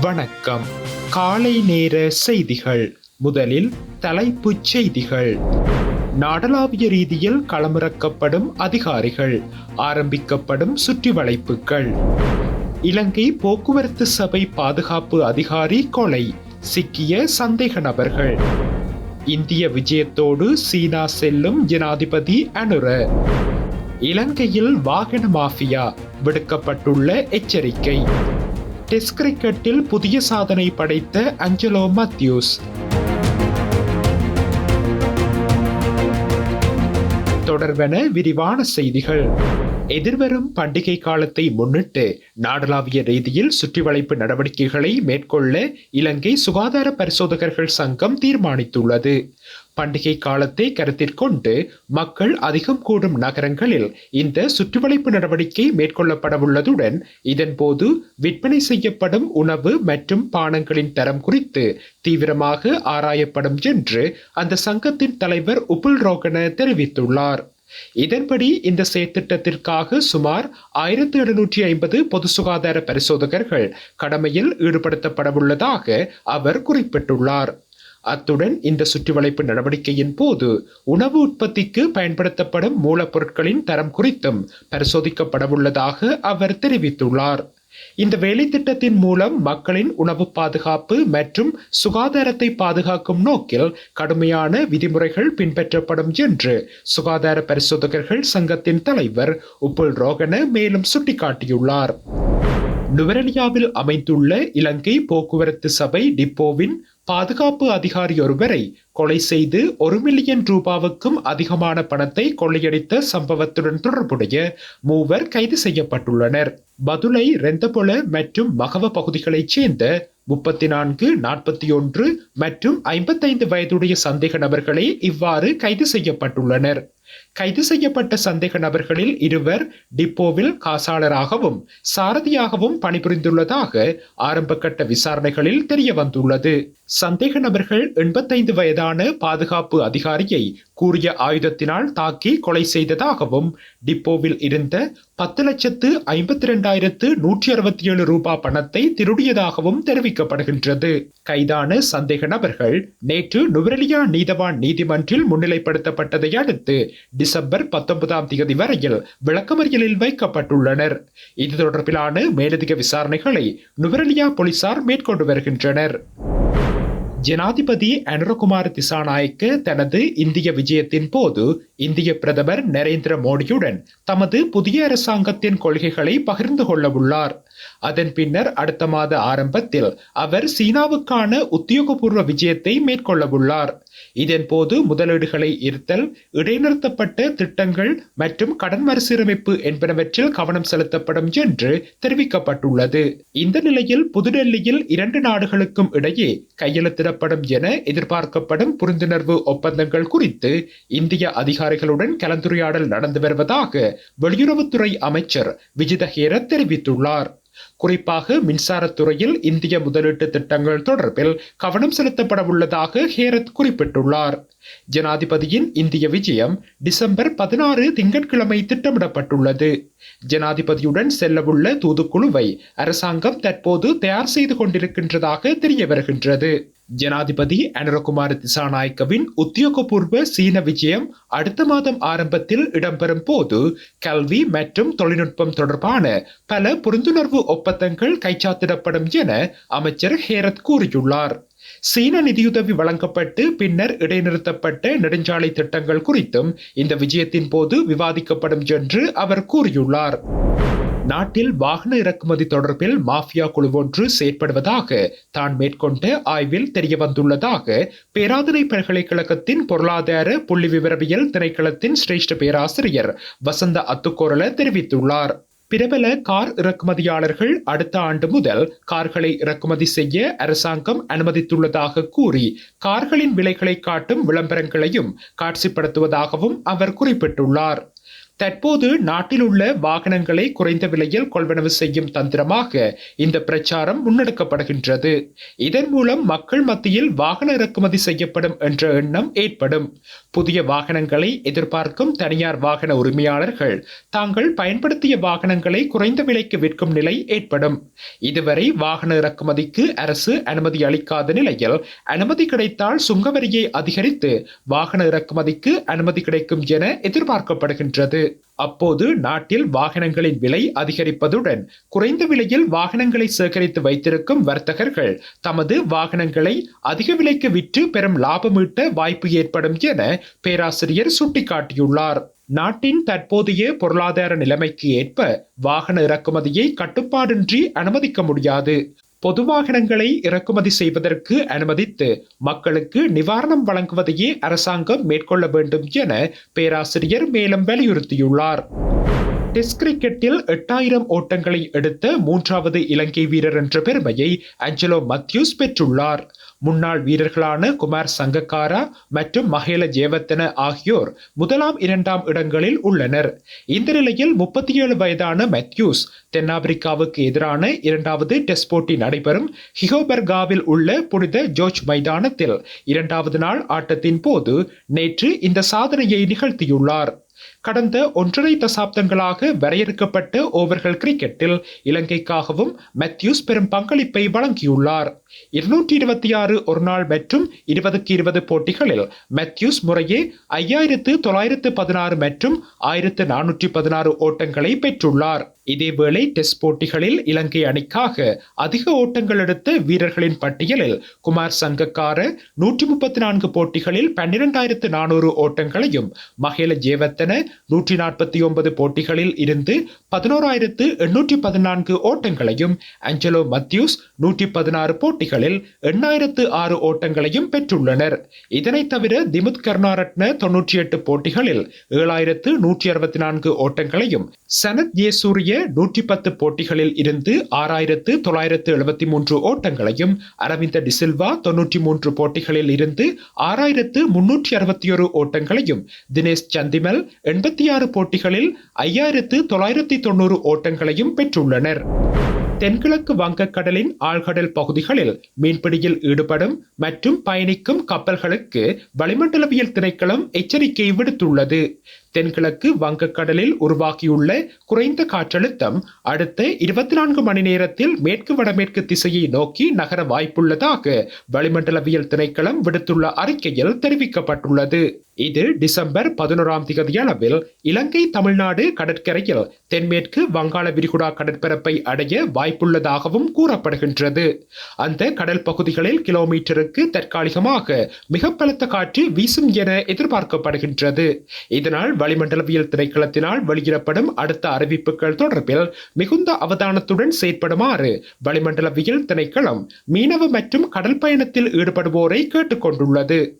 வணக்கம். காலை நேர செய்திகள். முதலில் தலைப்புச் செய்திகள். நாடளாவிய ரீதியில் களமிறக்கப்படும் அதிகாரிகள் ஆரம்பிக்கப்படும் சுற்றி வளைப்புகள் இலங்கை போக்குவரத்து சபை பாதுகாப்பு அதிகாரி கொலை சிக்கிய சந்தேக நபர்கள். இந்திய விஜயத்தோடு சீனா செல்லும் ஜனாதிபதி அனுர. இலங்கையில் வாகன மாஃபியா விடுக்கப்பட்டுள்ள எச்சரிக்கை. டெஸ்ட் கிரிக்கெட்டில் புதிய சாதனை படைத்த அஞ்சலோ மத்யூஸ். தொடர்பென விரிவான செய்திகள். எதிர்வரும் பண்டிகை காலத்தை முன்னிட்டு நாடளாவிய ரீதியில் சுற்றிவளைப்பு நடவடிக்கைகளை மேற்கொள்ள இலங்கை சுகாதார பரிசோதகர்கள் சங்கம் தீர்மானித்துள்ளது. பண்டிகை காலத்தை கருத்தில் கொண்டு மக்கள் அதிகம் கூடும் நகரங்களில் இந்த சுற்றுவளைப்பு நடவடிக்கை மேற்கொள்ளப்படவுள்ளதுடன் இதன்போது விற்பனை செய்யப்படும் உணவு மற்றும் பானங்களின் தரம் குறித்து தீவிரமாக ஆராயப்படும் என்று அந்த சங்கத்தின் தலைவர் உபுல் ரோகன தெரிவித்துள்ளார். இதன்படி இந்த செயற்திட்டத்திற்காக சுமார் ஆயிரத்தி எழுநூற்றி ஐம்பது பொது சுகாதார பரிசோதகர்கள் கடமையில் ஈடுபடுத்தப்படவுள்ளதாக அவர் குறிப்பிட்டுள்ளார். அத்துடன் இந்த சுற்றிவளைப்பு நடவடிக்கையின் போது உணவு உற்பத்திக்கு பயன்படுத்தப்படும் மூலப்பொருட்களின் தரம் குறித்தும் பரிசோதிக்கப்படவுள்ளதாக அவர் தெரிவித்துள்ளார். இந்த வேலைத்திட்டத்தின் மூலம் மக்களின் உணவு பாதுகாப்பு மற்றும் சுகாதாரத்தை பாதுகாக்கும் நோக்கில் கடுமையான விதிமுறைகள் பின்பற்றப்படும் என்று சுகாதார பரிசோதகர்கள் சங்கத்தின் தலைவர் உப்புல் ரோகன மேலும் சுட்டிக்காட்டியுள்ளார். நுவரலியாவில் அமைந்துள்ள இலங்கை போக்குவரத்து சபை டிப்போவின் பாதுகாப்பு அதிகாரி ஒருவரை கொலை செய்து ஒரு மில்லியன் ரூபாவுக்கும் அதிகமான பணத்தை கொள்ளையடித்த சம்பவத்துடன் தொடர்புடைய மூவர் கைது செய்யப்பட்டுள்ளனர். பதுளை ரெந்தபொல மற்றும் மகவ பகுதிகளைச் சேர்ந்த முப்பத்தி நான்கு நாற்பத்தி ஒன்று மற்றும் ஐம்பத்தைந்து வயதுடைய சந்தேக நபர்களே இவ்வாறு கைது செய்யப்பட்டுள்ளனர். கைது செய்யப்பட்ட சந்தேக நபர்களில் இருவர் டிப்போவில் காசாளராகவும் சாரதியாகவும் பணிபுரிந்துள்ளதாக ஆரம்பகட்ட விசாரணைகளில் தெரிய வந்துள்ளது சந்தேக நபர்கள் எண்பத்தைந்து வயதான பாதுகாப்பு அதிகாரியை கூறிய ஆயுதத்தினால் தாக்கி கொலை செய்ததாகவும் டிப்போவில் இருந்த பத்து லட்சத்து ஐம்பத்தி இரண்டாயிரத்து நூற்றி அறுபத்தி ஏழு ரூபாய் பணத்தை திருடியதாகவும் தெரிவிக்கப்படுகின்றது. கைதான சந்தேக நபர்கள் நேற்று நுவரெலியா நீதவான் நீதிமன்றில் முன்னிலைப்படுத்தப்பட்டதை அடுத்து டிசம்பர் பத்தொன்பதாம் தேதி வரையில் விளக்கமறியலில் வைக்கப்பட்டுள்ளனர். இது தொடர்பிலான மேலதிக விசாரணைகளை நுவரெலியா போலீசார் மேற்கொண்டு வருகின்றனர். ஜனாதிபதி அனுரகுமார் திசாநாயக்க தனது இந்திய விஜயத்தின் போது இந்திய பிரதமர் நரேந்திர மோடியுடன் தமது புதிய அரசாங்கத்தின் கொள்கைகளை பகிர்ந்து கொள்ள உள்ளார் அதன் பின்னர் அடுத்த மாத ஆரம்பத்தில் அவர் சீனாவுக்கான உத்தியோகபூர்வ விஜயத்தை மேற்கொள்ள உள்ளார் இதன் போது முதலீடுகளை ஈர்த்தல் இடைநிறுத்தப்பட்ட திட்டங்கள் மற்றும் கடன் மறுசீரமைப்பு என்பனவற்றில் கவனம் செலுத்தப்படும் என்று தெரிவிக்கப்பட்டுள்ளது. இந்த நிலையில் புதுடெல்லியில் இரண்டு நாடுகளுக்கும் இடையே கையெழுத்திடப்படும் என எதிர்பார்க்கப்படும் புரிந்துணர்வு ஒப்பந்தங்கள் குறித்து இந்திய அதிகாரிகளுடன் கலந்துரையாடல் நடந்து வருவதாக வெளியுறவுத்துறை அமைச்சர் விஜித ஹேரத் தெரிவித்துள்ளார். குறிப்பாக மின்சாரத்துறையில் இந்திய முதலீட்டு திட்டங்கள் தொடர்பில் கவனம் செலுத்தப்பட உள்ளதாக ஹேரத் குறிப்பிட்டுள்ளார். ஜனாதிபதியின் இந்திய விஜயம் டிசம்பர் பதினாறு திங்கட்கிழமை திட்டமிடப்பட்டுள்ளது. ஜனாதிபதியுடன் செல்லவுள்ள தூதுக்குழுவை அரசாங்கம் தற்போது தயார் செய்து கொண்டிருக்கின்றதாக தெரிய வருகின்றது ஜனாதிபதி அனுரகுமார் திசாநாயக்கவின் உத்தியோகபூர்வ சீன விஜயம் அடுத்த மாதம் ஆரம்பத்தில் இடம்பெறும் போது கல்வி மற்றும் தொழில்நுட்பம் தொடர்பான பல புரிந்துணர்வு ஒப்பந்தங்கள் கைச்சாத்திடப்படும் என அமைச்சர் ஹேரத் கூறியுள்ளார். சீன நிதியுதவி வழங்கப்பட்டு பின்னர் இடைநிறுத்தப்பட்ட நெடுஞ்சாலை திட்டங்கள் குறித்தும் இந்த விஜயத்தின் போது விவாதிக்கப்படும் என்று அவர் கூறியுள்ளார். நாட்டில் வாகன இறக்குமதி தொடர்பில் மாஃபியா குழு ஒன்று செயற்படுவதாக தான் மேற்கொண்ட ஆய்வில் தெரியவந்துள்ளதாக பேராதனை பல்கலைக்கழகத்தின் பொருளாதார புள்ளி விவரவியல் திணைக்களத்தின் சிரேஷ்ட பேராசிரியர் வசந்த அத்துக்கோரல தெரிவித்துள்ளார். பிரபல கார் இறக்குமதியாளர்கள் அடுத்த ஆண்டு முதல் கார்களை இறக்குமதி செய்ய அரசாங்கம் அனுமதித்துள்ளதாக கூறி கார்களின் விலைகளை காட்டும் விளம்பரங்களையும் காட்சிப்படுத்துவதாகவும் அவர் குறிப்பிட்டுள்ளார். தற்போது நாட்டில் உள்ள வாகனங்களை குறைந்த விலையில் கொள்வனவு செய்யும் தந்திரமாக இந்த பிரச்சாரம் முன்னெடுக்கப்படுகின்றது. இதன் மூலம் மக்கள் மத்தியில் வாகன இறக்குமதி செய்யப்படும் என்ற எண்ணம் ஏற்படும். புதிய வாகனங்களை எதிர்பார்க்கும் தனியார் வாகன உரிமையாளர்கள் தாங்கள் பயன்படுத்திய வாகனங்களை குறைந்த விலைக்கு விற்கும் நிலை ஏற்படும். இதுவரை வாகன இறக்குமதிக்கு அரசு அனுமதி அளிக்காத நிலையில் அனுமதி கிடைத்தால் சுங்கவரியை அதிகரித்து வாகன இறக்குமதிக்கு அனுமதி கிடைக்கும் என எதிர்பார்க்கப்படுகின்றது. அப்போது நாட்டில் வாகனங்களின் விலை அதிகரிப்பதுடன் குறைந்த விலையில் வாகனங்களை சேகரித்து வைத்திருக்கும் வர்த்தகர்கள் தமது வாகனங்களை அதிக விலைக்கு விற்று பெரும் லாபம் வாய்ப்பு ஏற்படும் என பேராசிரியர் சுட்டிக்காட்டியுள்ளார். நாட்டின் தற்போதைய பொருளாதார நிலைமைக்கு ஏற்ப வாகன இறக்குமதியை கட்டுப்பாடின்றி அனுமதிக்க முடியாது. பொது வாகனங்களை இறக்குமதி செய்வதற்கு அனுமதித்து மக்களுக்கு நிவாரணம் வழங்குவதையே அரசாங்கம் மேற்கொள்ள வேண்டும் என பேராசிரியர் மேலும் வலியுறுத்தியுள்ளார். டெஸ்ட் கிரிக்கெட்டில் எட்டாயிரம் ஓட்டங்களை எடுத்த மூன்றாவது இலங்கை வீரர் என்ற பெருமையை ஆஞ்சலோ மத்யூஸ் பெற்றுள்ளார். முன்னாள் வீரர்களான குமார் சங்கக்காரா மற்றும் மகேல ஜேவத்தன ஆகியோர் முதலாம் இரண்டாம் இடங்களில் உள்ளனர். இந்த நிலையில் முப்பத்தி ஏழு வயதான மெத்யூஸ் தென்னாப்பிரிக்காவுக்கு எதிரான இரண்டாவது டெஸ்ட் போட்டி நடைபெறும் ஹிகோபர்காவில் உள்ள புனித ஜோர்ஜ் மைதானத்தில் இரண்டாவது நாள் ஆட்டத்தின் போது நேற்று இந்த சாதனையை நிகழ்த்தியுள்ளார். கடந்த ஒன்றரை தசாப்தங்களாக வரையறுக்கப்பட்ட ஓவர்கள் கிரிக்கெட்டில் இலங்கைக்காகவும் மெத்யூஸ் பெரும் பங்களிப்பை வழங்கியுள்ளார். இருநூற்றி இருபத்தி ஆறு ஒருநாள் மற்றும் இருபதுக்கு இருபது போட்டிகளில் மெத்யூஸ் முறையே ஐயாயிரத்து தொள்ளாயிரத்து பதினாறு மற்றும் ஆயிரத்து நானூற்றி பதினாறு ஓட்டங்களை பெற்றுள்ளார். இதேவேளை டெஸ்ட் போட்டிகளில் இலங்கை அணிக்காக அதிக ஓட்டங்கள் எடுத்த வீரர்களின் பட்டியலில் குமார் சங்கக்கார நூற்றி முப்பத்தி நான்கு போட்டிகளில் பன்னிரெண்டாயிரத்து நானூறு ஓட்டங்களையும் மகேல ஜேவத்தன நூற்றி நாற்பத்தி ஒன்பது போட்டிகளில் இருந்து பதினோராயிரத்து எண்ணூற்றி பதினான்கு ஓட்டங்களையும் அஞ்சலோ மத்யூஸ் நூற்றி பதினாறு போட்டிகளில் எண்ணாயிரத்து ஆறு ஓட்டங்களையும் பெற்றுள்ளனர். இதனைத் தவிர திமுத் கருணாரட்ன தொன்னூற்றி எட்டு போட்டிகளில் ஏழாயிரத்து நூற்றி அறுபத்தி நான்கு ஓட்டங்களையும் சனத் ஜேசூரிய நூற்றி பத்து போட்டிகளில் இருந்து ஆறாயிரத்து தொள்ளாயிரத்து எழுபத்தி மூன்று ஓட்டங்களையும் அரவிந்த டிசில்வா தொன்னூற்றி மூன்று போட்டிகளில் இருந்து ஆறாயிரத்து முன்னூற்றி அறுபத்தி ஒரு ஓட்டங்களையும் தினேஷ் சந்திமல் எண்பத்தி ஆறு போட்டிகளில் ஐயாயிரத்து தொள்ளாயிரத்தி தொண்ணூறு ஓட்டங்களையும் பெற்றுள்ளனர். தென்கிழக்கு வங்கக்கடலின் ஆழ்கடல் பகுதிகளில் மீன்பிடியில் ஈடுபடும் மற்றும் பயணிக்கும் கப்பல்களுக்கு வளிமண்டலவியல் திணைக்களம் எச்சரிக்கை விடுத்துள்ளது. தென்கிழக்கு வங்கக்கடலில் உருவாகியுள்ள குறைந்த காற்றழுத்தம் அடுத்த இருபத்தி நான்கு மணி நேரத்தில் மேற்கு வடமேற்கு திசையை நோக்கி நகர வாய்ப்புள்ளதாக வளிமண்டலவியல் திணைக்களம் விடுத்துள்ள அறிக்கையில் தெரிவிக்கப்பட்டுள்ளது. இது டிசம்பர் பதினோராம் தேதி அளவில் இலங்கை தமிழ்நாடு கடற்கரையில் தென்மேற்கு வங்காள விரிகுடா கடற்பரப்பை அடைய வாய்ப்புள்ளதாகவும் கூறப்படுகின்றது. அந்த கடல் பகுதிகளில் கிலோமீட்டருக்கு தற்காலிகமாக மிக பலத்த காற்று வீசும் என எதிர்பார்க்கப்படுகின்றது. இதனால் வளிமண்டலவியல் திணைக்களத்தினால் வெளியிடப்படும் அடுத்த அறிவிப்புகள் தொடர்பில் மிகுந்த அவதானத்துடன் செயற்படுமாறு வளிமண்டலவியல் திணைக்களம் மீனவ மற்றும் கடல் பயணத்தில் ஈடுபடுவோரை கேட்டுக்கொண்டுள்ளது.